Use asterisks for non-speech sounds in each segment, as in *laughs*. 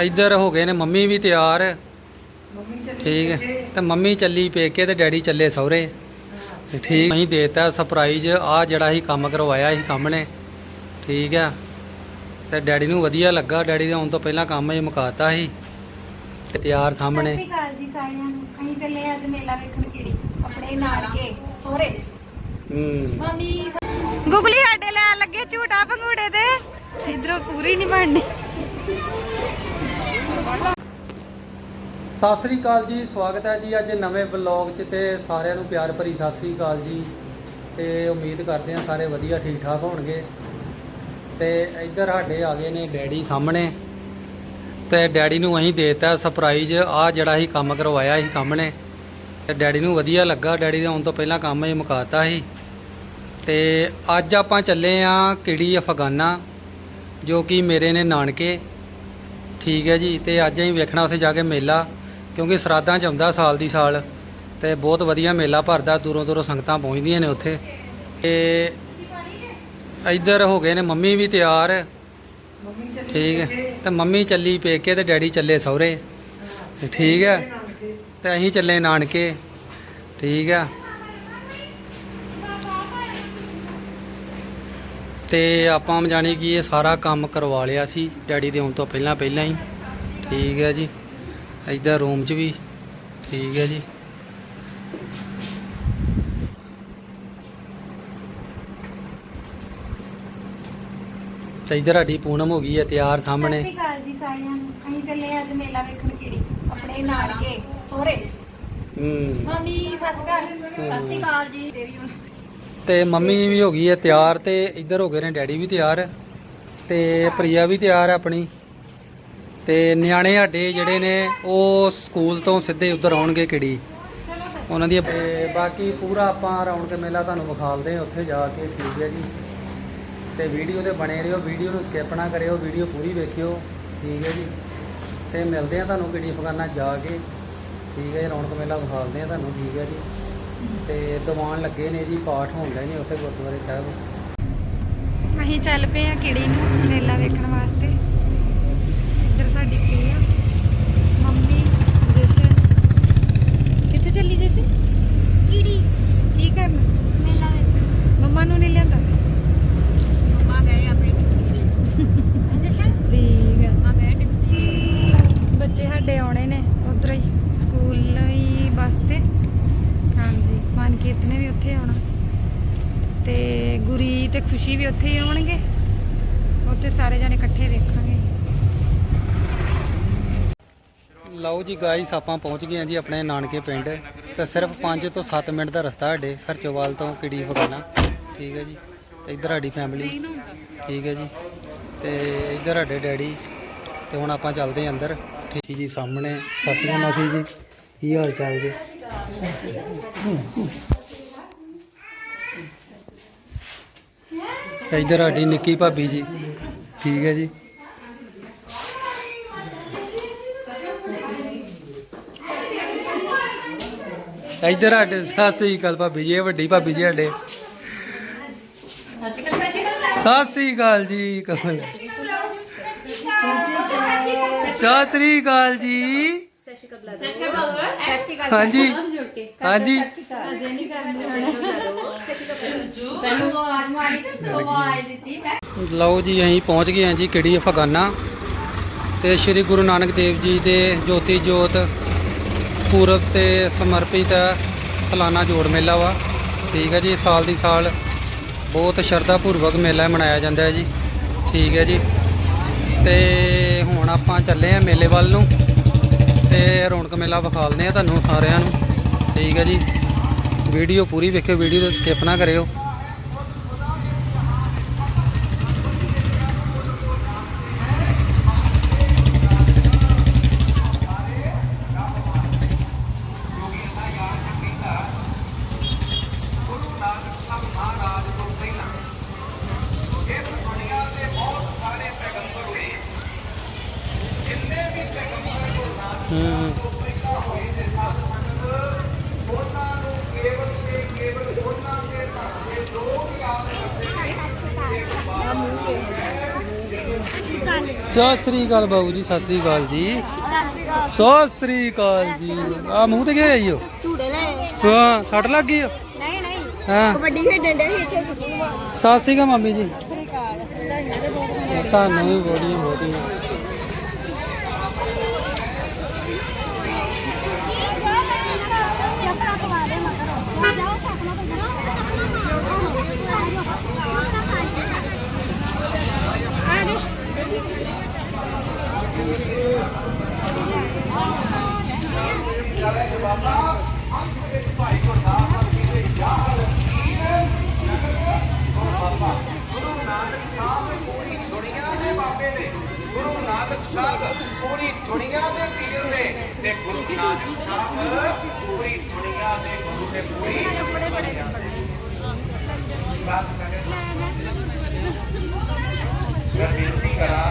ਇੱਧਰ ਹੋ ਗਏ ਨੇ ਮੰਮੀ ਵੀ ਤਿਆਰ। ਠੀਕ ਹੈ। ਤੇ ਮੰਮੀ ਚੱਲੀ ਪੇਕੇ ਤੇ ਡੈਡੀ ਚੱਲੇ ਸਹੁਰੇ। ਤੇ ਠੀਕ ਅਸੀਂ ਦੇਤਾ ਸਰਪ੍ਰਾਈਜ਼ ਆ ਜਿਹੜਾ ਅਸੀਂ ਕੰਮ ਕਰਵਾਇਆ ਸੀ ਸਾਹਮਣੇ। ਠੀਕ ਆ ਤੇ ਡੈਡੀ ਨੂੰ ਵਧੀਆ ਲੱਗਾ ਡੈਡੀ ਦੇ ਆਉਣ ਤੋਂ ਪਹਿਲਾਂ ਕੰਮ ਹੀ ਮੁਕਾਤਾ ਸੀ। ਤੇ ਤਿਆਰ ਸਾਹਮਣੇ। ਸਤਿ ਸ਼੍ਰੀ ਅਕਾਲ ਜੀ ਸਾਰਿਆਂ ਨੂੰ। ਅਸੀਂ ਚੱਲੇ ਅੱਜ ਮੇਲਾ ਵੇਖਣ ਕਿਹੜੀ? ਆਪਣੇ ਨਾਨਕੇ ਸੋਹਰੇ। ਹੂੰ। ਮੰਮੀ ਗੁਗਲੀ ਸਾਡੇ ਲੈ ਲੱਗੇ ਝੂਟਾ ਪੰਗੂੜੇ ਤੇ। ਇਧਰੋਂ ਪੂਰੀ ਨਹੀਂ ਬਣਨੀ ਸਤਿ ਸ੍ਰੀ ਅਕਾਲ ਜੀ, ਸਵਾਗਤ ਹੈ ਜੀ ਅੱਜ ਨਵੇਂ ਵਲੌਗ 'ਚ ਤੇ ਸਾਰਿਆਂ ਨੂੰ ਪਿਆਰ ਭਰੀ ਸਤਿ ਸ੍ਰੀ ਅਕਾਲ ਜੀ। ਤੇ ਉਮੀਦ ਕਰਦੇ ਹਾਂ ਸਾਰੇ ਵਧੀਆ ਠੀਕ ਠਾਕ ਹੋਣਗੇ। ਤੇ ਇੱਧਰ ਸਾਡੇ ਆ ਗਏ ਨੇ ਡੈਡੀ ਸਾਹਮਣੇ। ਤੇ ਡੈਡੀ ਨੂੰ ਅਸੀਂ ਦੇਤਾ ਸਰਪ੍ਰਾਈਜ਼ ਆ ਜਿਹੜਾ ਅਸੀਂ ਕੰਮ ਕਰਵਾਇਆ ਸੀ ਸਾਹਮਣੇ। ਤੇ ਡੈਡੀ ਨੂੰ ਵਧੀਆ ਲੱਗਾ, ਡੈਡੀ ਦੇ ਆਉਣ ਤੋਂ ਪਹਿਲਾਂ ਕੰਮ ਹੀ ਮੁਕਾਤਾ ਸੀ। ਤੇ ਅੱਜ ਆਪਾਂ ਚੱਲੇ ਆ ਕਿੜੀ ਅਫਗਾਨਾ, ਜੋ ਕਿ ਮੇਰੇ ਨੇ ਨਾਨਕੇ। ਠੀਕ ਹੈ ਜੀ, ਤੇ ਅੱਜ ਅਸੀਂ ਵੇਖਣਾ ਉੱਥੇ ਜਾ ਕੇ ਮੇਲਾ। ਕਿਉਂਕਿ ਸਰਾਧਾਂ ਚ ਆਉਂਦਾ ਸਾਲ ਦੀ ਸਾਲ ਤੇ ਬਹੁਤ ਵਧੀਆ ਮੇਲਾ ਭਰਦਾ ਦੂਰੋਂ ਦੂਰੋਂ ਸੰਗਤਾਂ ਪਹੁੰਚਦੀਆਂ ਨੇ ਉੱਥੇ। ਤੇ ਇੱਧਰ ਹੋ ਗਏ ਨੇ ਮੰਮੀ ਵੀ ਤਿਆਰ। ਠੀਕ ਹੈ, ਤੇ ਮੰਮੀ ਚੱਲੀ ਪੇਕੇ ਤੇ ਡੈਡੀ ਚੱਲੇ ਸਹੁਰੇ। ਠੀਕ ਹੈ, ਤੇ ਅਸੀਂ ਚੱਲੇ ਨਾਨਕੇ। ਠੀਕ ਹੈ। ਤੇ ਆਪਾਂ ਜਾਣੀ ਕਿ ਇਹ ਸਾਰਾ ਕੰਮ ਕਰਵਾ ਲਿਆ ਸੀ, ਡੈਡੀ ਦੇ ਆਉਣ ਤੋਂ ਪਹਿਲਾਂ ਪਹਿਲਾਂ ਹੀ। ਠੀਕ ਹੈ ਜੀ। ਇੱਧਰ ਰੂਮ 'ਚ ਵੀ ਠੀਕ ਹੈ ਜੀ। ਤੇ ਇੱਧਰ ਸਾਡੀ ਪੂਨਮ ਹੋ ਗਈ ਹੈ ਤਿਆਰ ਸਤਿ ਸਾਹਮਣੇ ਸ਼੍ਰੀ ਅਕਾਲ ਜੀ ਸਾਰਿਆਂ ਨੂੰ। ਅਸੀਂ ਚੱਲੇ ਅੱਜ ਮੇਲਾ ਵੇਖਣ ਕਿਹੜੀ? ਆਪਣੇ ਨਾਨਕੇ ਸੋਹਰੇ। ਹੂੰ। ਮੰਮੀ ਸਤਿ ਸ਼੍ਰੀ ਅਕਾਲ। ਜੀ। ਤੇਰੀ ਹੁਣ। ਤੇ ਮੰਮੀ ਵੀ ਹੋ ਗਈ ਹੈ ਤਿਆਰ ਤੇ ਇੱਧਰ ਹੋ ਗਏ ਨੇ ਡੈਡੀ ਵੀ ਤਿਆਰ ਤੇ ਪ੍ਰਿਆ ਵੀ ਤਿਆਰ ਹੈ ਆਪਣੀ। ਤੇ ਨਿਆਣੇ ਸਾਡੇ ਜਿਹੜੇ ਨੇ ਉਹ ਸਕੂਲ ਤੋਂ ਸਿੱਧੇ ਉੱਧਰ ਆਉਣਗੇ ਕਿੜੀ ਉਹਨਾਂ ਦੀ ਤੇ ਬਾਕੀ ਪੂਰਾ ਆਪਾਂ ਰੌਣਕ ਮੇਲਾ ਤੁਹਾਨੂੰ ਵਿਖਾਲਦੇ ਹਾਂ ਉੱਥੇ ਜਾ ਕੇ ਠੀਕ ਹੈ ਜੀ। ਤੇ ਵੀਡੀਓ ਤੇ ਬਣੇ ਰਹੋ ਵੀਡੀਓ ਨੂੰ ਸਕਿਪ ਨਾ ਕਰਿਓ ਵੀਡੀਓ ਪੂਰੀ ਵੇਖਿਓ ਠੀਕ ਹੈ ਜੀ। ਤੇ ਮਿਲਦੇ ਆ ਤੁਹਾਨੂੰ ਕਿੜੀ ਫਗਾਨਾ ਜਾ ਕੇ ਠੀਕ ਹੈ ਜੀ, ਰੌਣਕ ਮੇਲਾ ਵਿਖਾਲਦੇ ਆ ਤੁਹਾਨੂੰ ਠੀਕ ਹੈ ਜੀ। ਤੇ ਦੀਵਾਨ ਲੱਗੇ ਨੇ ਜੀ ਪਾਠ ਹੋਣ ਡਏ ਨੇ ਉੱਥੇ ਗੁਰਦੁਆਰੇ ਸਾਹਿਬ। ਅਸੀਂ ਚੱਲ ਪਏ ਆ ਕਿੜੀ ਨੂੰ ਮੇਲਾ ਵੇਖਣ ਵਾਸਤੇ। ਇੱਧਰ ਸਾਡੀ ਪ੍ਰਿਆ ਮੰਮੀ ਜਸ਼ਨ। ਕਿੱਥੇ ਚੱਲੀ ਜਸ਼ਨ? ਕਿੜੀ ਕੀ ਕਰਨ? ਮੇਲਾ ਮੰਮਾ ਨੂੰ ਨਹੀਂ ਲਿਆਂਦਾ? ਮੰਮਾ ਗਏ ਆਪਣੀ ਟਿੱਕੀ ਦੇ *laughs* ਜਸ਼ਨ? ਠੀਕ ਆ। ਮੰਮਾ ਗਏ ਟਿੱਕੀ ਬੱਚੇ ਸਾਡੇ ਆਉਣੇ ਨੇ ਉਧਰ ਹੀ ਸਕੂਲ ਹੀ ਬੱਸ ਤੇ। ਹਾਂਜੀ ਮਨਕੀਰਤ ਨੇ ਵੀ ਉੱਥੇ ਆਉਣਾ। ਤੇ ਗੁਰੀ ਤੇ ਖੁਸ਼ੀ ਵੀ ਉੱਥੇ ਹੀ ਆਉਣਗੇ। ਉੱਥੇ ਸਾਰੇ ਜਾਣੇ ਇਕੱਠੇ ਵੇਖਾਂਗੇ। ਲਓ ਜੀ ਗਾਈਸ ਆਪਾਂ ਪਹੁੰਚ ਗਏ ਹਾਂ ਜੀ ਆਪਣੇ ਨਾਨਕੇ ਪਿੰਡ। ਤਾਂ ਸਿਰਫ 5 ਤੋਂ 7 ਮਿੰਟ ਦਾ ਰਸਤਾ ਸਾਡੇ, ਖਰਚੋਵਾਲ ਤੋਂ ਕਿੜੀ ਫਗਾਨਾ ਠੀਕ ਹੈ ਜੀ। ਤੇ ਇੱਧਰ ਸਾਡੀ ਫੈਮਿਲੀ ਠੀਕ ਹੈ ਜੀ। ਤੇ ਇੱਧਰ ਸਾਡੇ ਡੈਡੀ। ਤੇ ਹੁਣ ਆਪਾਂ ਚੱਲਦੇ ਹਾਂ ਅੰਦਰ। ਠੀਕ ਜੀ, ਸਾਹਮਣੇ। ਸਤਿ ਸ਼੍ਰੀ ਅਕਾਲ ਮਾਸੀ ਜੀ। ਕੀ ਹਾਲ ਚਾਲ ਜੀ? ਇੱਧਰ ਸਾਡੀ ਨਿੱਕੀ ਭਾਬੀ ਜੀ। ਠੀਕ ਹੈ ਜੀ। ਇੱਧਰ ਸਾਡੇ ਸਤਿ ਸ੍ਰੀ ਅਕਾਲ ਭਾਬੀ ਜੀ, ਇਹ ਵੱਡੀ ਭਾਬੀ ਜੀ ਸਾਡੇ। ਸਤਿ ਸ੍ਰੀ ਅਕਾਲ ਜੀ, ਕਮਲ। ਸਤਿ ਸ੍ਰੀ ਅਕਾਲ ਜੀ। ਹਾਂਜੀ। ਹਾਂਜੀ। ਲਓ ਜੀ, ਅਸੀਂ ਪਹੁੰਚ ਗਏ ਹਾਂ ਜੀ, ਕਿਹੜੀ ਫਗਾਨਾ। ਤੇ ਸ੍ਰੀ ਗੁਰੂ ਨਾਨਕ ਦੇਵ ਜੀ ਦੇ ਜੋਤੀ ਜੋਤ ਪੂਰਬ ਤੇ ਸਮਰਪਿਤ ਸਾਲਾਨਾ ਜੋੜ ਮੇਲਾ ਵਾ। ਠੀਕ ਹੈ ਜੀ, ਸਾਲ ਦੀ ਸਾਲ ਬਹੁਤ ਸ਼ਰਧਾ ਪੂਰਵਕ ਮੇਲਾ ਮਨਾਇਆ ਜਾਂਦਾ ਹੈ ਜੀ। ਠੀਕ ਹੈ ਜੀ। ਤੇ ਹੁਣ ਆਪਾਂ ਚੱਲੇ ਆ ਮੇਲੇ ਵੱਲ ਨੂੰ ਤੇ ਰੌਣਕ ਮੇਲਾ ਵਿਖਾਲਦੇ ਆ ਤੁਹਾਨੂੰ ਸਾਰਿਆਂ ਨੂੰ। ਠੀਕ ਹੈ ਜੀ। ਵੀਡੀਓ ਪੂਰੀ ਵੇਖਿਓ, ਵੀਡੀਓ ਤੋਂ ਸਕਿਪ ਨਾ ਕਰਿਓ ਹੂੰ ਸਤਿ ਸ੍ਰੀ ਅਕਾਲ ਬਾਬੂ ਜੀ ਸਤਿ ਸ੍ਰੀ ਅਕਾਲ ਜੀ। ਸਤਿ ਸ੍ਰੀ ਅਕਾਲ ਜੀ। ਆ ਮੂੰਹ ਤੇ ਗਏ ਆਈਓ ਝੂੜੇ ਲੈ ਹਾਂ ਸੱਟ ਲੱਗ ਗਈ? ਨਹੀਂ ਨਹੀਂ। ਹਾਂ। ਕਬੱਡੀ ਖੇਡਣ ਦੇ ਸੀ ਇੱਥੇ। ਸਤਿ ਸ੍ਰੀ ਅਕਾਲ ਮੰਮੀ ਜੀ। ਸ੍ਰੀ ਅਕਾਲ। ਤੁਹਾਨੂੰ ਵੀ ਬੋੜੀਆਂ ਬੋੜੀਆਂ ਗੁਰੂ ਨਾਨਕ ਸਾਹਿਬ ਪੂਰੀ ਦੁਨੀਆ ਦੇ ਪੀਰ ਨੇ ਤੇ ਗੁਰੂ ਨਾਨਕ ਸਾਹਿਬ ਪੂਰੀ ਦੁਨੀਆ ਦੇ ਗੁਰੂ ਨੇ ਪੂਰੀ ਸਾਧ ਸੰਗਤ ਮੈਂ ਬੇਨਤੀ ਕਰਾਂ।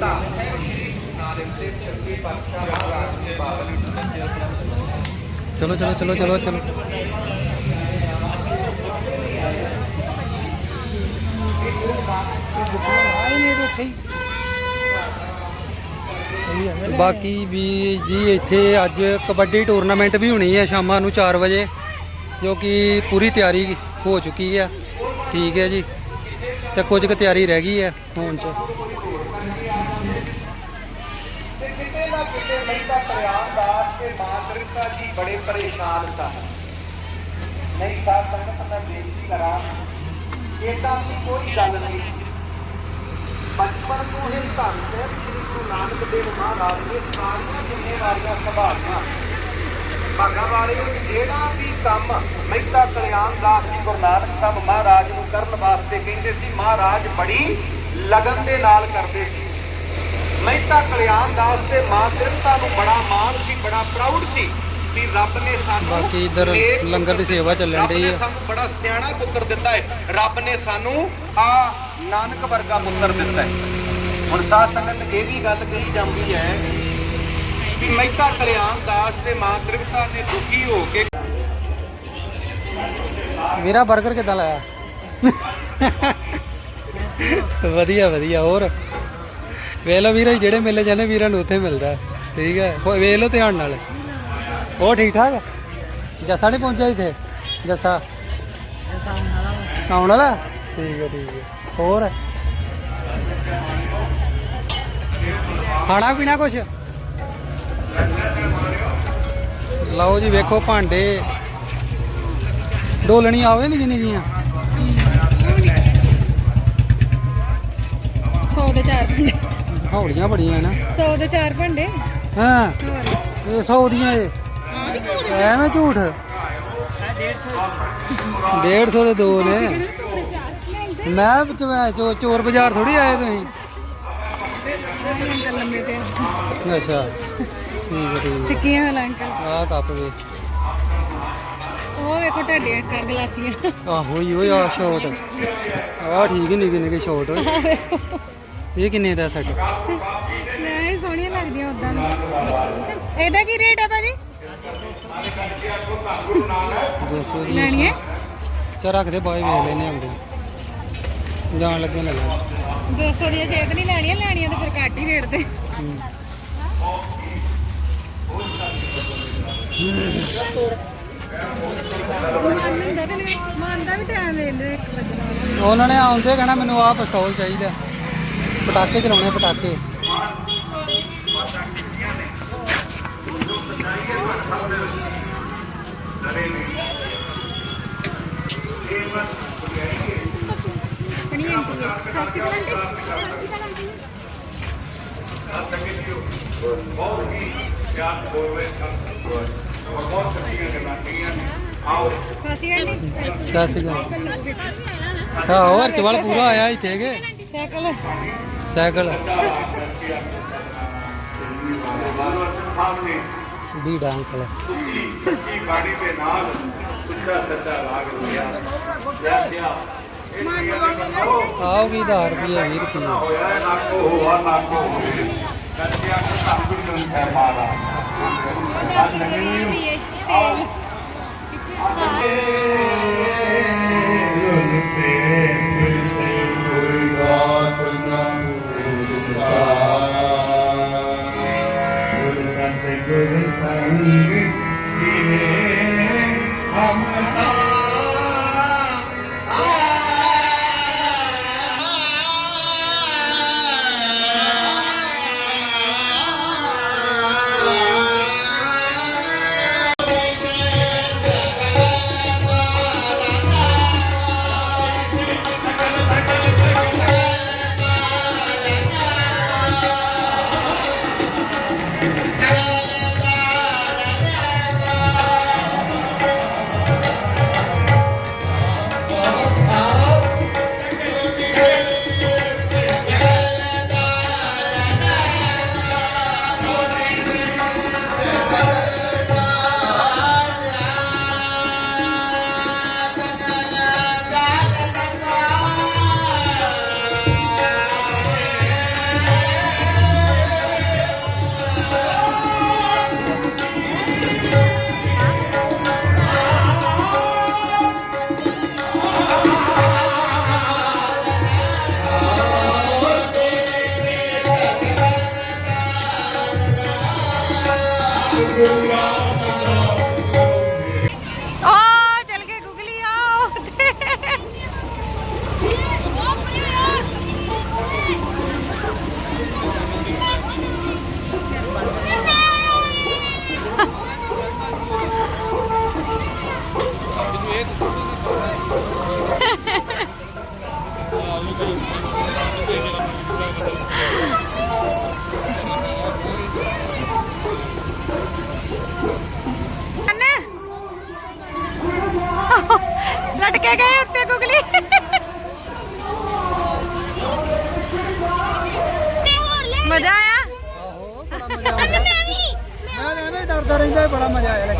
ਤਾਂ ਸ੍ਰੀ ਗੁਰੂ ਨਾਨਕ ਦੇਵ ਸੱਚੇ ਪਾਤਸ਼ਾਹ ਮਹਾਰਾਜ ਦੇ ਬਾਬਲ ਚਲੋ ਚਲੋ ਚਲੋ ਚਲੋ ਚਲੋ। ਬਾਕੀ ਵੀ ਜੀ ਇੱਥੇ ਅੱਜ ਕਬੱਡੀ ਟੂਰਨਾਮੈਂਟ ਵੀ ਹੋਣੀ ਹੈ ਸ਼ਾਮਾਂ ਨੂੰ 4 ਵਜੇ ਜੋ ਕਿ ਪੂਰੀ ਤਿਆਰੀ ਹੋ ਚੁੱਕੀ ਹੈ। ਠੀਕ ਹੈ ਜੀ। ਤੇ ਕੁਝ ਕੁ ਤਿਆਰੀ ਰਹਿ ਗਈ ਹੈ ਹੋਣ ਚ। ਤੇ ਕਿਤੇ ਨਾ ਕਿਤੇ ਮਹਿਤਾ ਕਲਿਆਣ ਦਾਸ ਤੇ ਮਾਂ ਤ੍ਰਿਪਤਾ ਜੀ ਬੜੇ ਪਰੇਸ਼ਾਨ ਸਨ ਨਹੀਂ ਸਾਧ ਸੰਗਤ ਮੈਂ ਬੇਨਤੀ ਕਰਾਂ ਇਹਦਾ ਦੀ ਕੋਈ ਗੱਲ ਨਹੀਂ। ਬਚਪਨ ਤੋਂ ਹੀ ਧੰਨ ਸਾਹਿਬ ਸ੍ਰੀ ਗੁਰੂ ਨਾਨਕ ਦੇਵ ਮਹਾਰਾਜ ਨੇ ਸਾਰੀਆਂ ਜ਼ਿੰਮੇਵਾਰੀਆਂ ਸੰਭਾਲੀਆਂ। ਭਾਗਾਂ ਵਾਲੇ ਜਿਹੜਾ ਵੀ ਕੰਮ ਮਹਿਤਾ ਕਲਿਆਣ ਦਾਸ ਜੀ ਗੁਰੂ ਨਾਨਕ ਸਾਹਿਬ ਮਹਾਰਾਜ ਨੂੰ ਕਰਨ ਵਾਸਤੇ ਕਹਿੰਦੇ ਸੀ। ਮਹਾਰਾਜ ਬੜੀ ਲਗਨ ਦੇ ਨਾਲ ਕਰਦੇ ਸੀ। ਮਹਿਤਾ ਕਲਿਆਣ ਦਾਸ ਤੇ ਮਾਂ ਤ੍ਰਿਪਤਾ ਨੂੰ ਬੜਾ ਮਾਣ ਸੀ, ਬੜਾ ਪ੍ਰਾਊਡ ਸੀ। ਵੀ ਰੱਬ ਨੇ ਸਾਨੂੰ ਬਾਕੀ ਇੱਧਰ ਨੇਕ ਲੰਗਰ ਦੀ ਸੇਵਾ ਚੱਲਣ ਰੱਬ ਡਈ ਨੇ ਆ। ਸਾਨੂੰ ਬੜਾ ਸਿਆਣਾ ਪੁੱਤਰ ਦਿੱਤਾ ਹੈ। ਰੱਬ ਨੇ ਸਾਨੂੰ ਆ ਨਾਨਕ ਵਰਗਾ ਪੁੱਤਰ ਦਿੱਤਾ ਹੈ। ਹੁਣ ਸਾਧ ਸੰਗਤ ਇਹ ਵੀ ਗੱਲ ਕਹੀ ਜਾਂਦੀ ਹੈ ਵੀ ਮਹਿਤਾ ਕਲਿਆਣ ਦਾਸ ਤੇ ਮਾਂ ਤ੍ਰਿਪਤਾ ਨੇ ਦੁਖੀ ਹੋ ਕੇ ਵੀਰਾ 버ਗਰ ਕਿਦਾਂ ਲਾਇਆ? ਵਧੀਆ ਵਧੀਆ ਹੋਰ? ਵੇਖ ਲਓ ਵੀਰਾ ਜਿਹੜੇ ਮੇਲੇ ਜਾਂਦੇ ਵੀਰਾਂ ਨੂੰ ਉੱਥੇ ਮਿਲਦਾ ਠੀਕ ਹੈ। ਹੋ- ਵੇਖ ਲਓ ਧਿਆਨ ਨਾਲ। ਉਹ ਠੀਕ ਠਾਕ? ਜੱਸਾ ਨਹੀਂ ਪਹੁੰਚਿਆ ਇੱਥੇ? ਜੱਸਾ? ਆਉਣ ਵਾਲਾ? ਠੀਕ ਹੈ ਠੀਕ ਹੈ। ਹੋਰ? ਖਾਣਾ ਪੀਣਾ ਕੁਛ? ਲਓ ਜੀ ਵੇਖੋ ਭਾਂਡੇ। ਡੋਲਣੀ ਆਵੇ ਨਹੀਂ ਜਿੰਨੀ ਗੀਆਂ 100 ਦੇ ਚਾਰ ਭਾਂਡੇ। ਹੌਲੀਆਂ ਬੜੀਆਂ ਨਾ। 100 ਦੇ ਚਾਰ ਭਾਂਡੇ? ਹਾਂ। ਇਹ 100 ਦੀਆਂ ਇਹ। ਐਵੇਂ ਝੂਠ? 150 ਦੇ ਦੋ ਨੇ। ਮੈਂ ਚੋ- ਚੋ- ਚੋਰ ਬਾਜ਼ਾਰ ਥੋੜੀ ਆਏ ਤੁਸੀਂ? ਅੱਛਾ। ਠੀਕ ਹੈ ਠੀਕ ਟਿੱਕੀਆਂ ਵਾਲਾ ਅੰਕਲ। ਆਹ ਕੱਪ ਵੇ ਉਹ ਵੇਖੋ ਕ ਗਲਾਸੀਆਂ। ਆਹੋ ਓਏ ਆ ਸ਼ਾਟ ਆਹ ਠੀਕ ਨਿੱਕੇ ਨਿੱਕੇ ਸ਼ਾਟ ਇਹ ਕਿੰਨੇ ਦਾ ਸੈੱਟ ਮੈਂ ਹੀ ਸੋਹਣੀਆਂ ਲੱਗਦੀਆਂ ਉਦਾਂ ਇਹਦਾ ਕੀ ਰੇਟ ਹੈ ਭਾਜੀ? 200 ਦੀ ਲੈਣੀ ਹੈ? ਚਾ ਰੱਖ ਦੇ ਬਾਈ ਵੇਖ ਲੈਨੇ ਆਉਂਦੇ ਜਾਣ ਲੱਗੇ ਲੱਗਾ 200 ਦੀਆਂ ਛੇਤ ਨਹੀਂ ਲੈਣੀਆਂ ਲੈਣੀਆਂ ਤਾਂ ਫਿਰ ਘੱਟ ਹੀ ਰੇਟ ਤੇ। ਮਨ ਹੁੰਦਾ ਤੇ ਨਹੀਂ ਮਨ ਦਾ ਵੀ ਟਾਈਮ ਵੇਖ ਲਿਓ 1 ਵਜੇ ਦਾ। ਉਹਨਾਂ ਨੇ ਆਉਂਦੇ ਕਹਿਣਾ ਮੈਨੂੰ ਆਹ ਪਿਸਤੌਲ ਚਾਹੀਦਾ। ਪਟਾਕੇ ਚਲਾਉਣੇ ਪਟਾਕੇ। ਆਪਣੀ ਆਂਟੀ ਸਤਿ ਸ਼੍ਰੀ ਅਕਾਲ ਆਂਟੀ ਸਤਿ ਸ਼੍ਰੀ ਅਕਾਲ ਆਂਟੀ ਸਤਿ ਸ਼੍ਰੀ ਅਕਾਲ ਆਂਟੀ ਦੱਸ ਜਾ ਹਾਂ ਹੋਰ ਚਵਲ ਪੂਰਾ ਆਇਆ ਇੱਥੇ ਕੇ ਸਾਈਕਲ ਸਾਈਕਲ। ਵੀ ਡਾਂਕਲ ਗਾੜੀ ਦੇ ਨਾਲ ਉੱਚਾ ਸੱਚਾ ਰਾਗ ਰੁਕਿਆ ਜੈ ਜੈ ਆਉਗੀ 10 ਰੁਪਏ 20 ਰੁਪਏ ਹੋਇਆ ਨਾਕੋ ਹੋਆ ਨਾਕੋ ਕੱਟਿਆ ਸਭ ਕੁਝ ਗ੍ਰੰਥ ਹੈ ਮਾਰਾ ਤੇਲ ਐਵੇਂ ਡਰਦਾ ਬੜਾ ਮਜ਼ਾ ਆਇਆ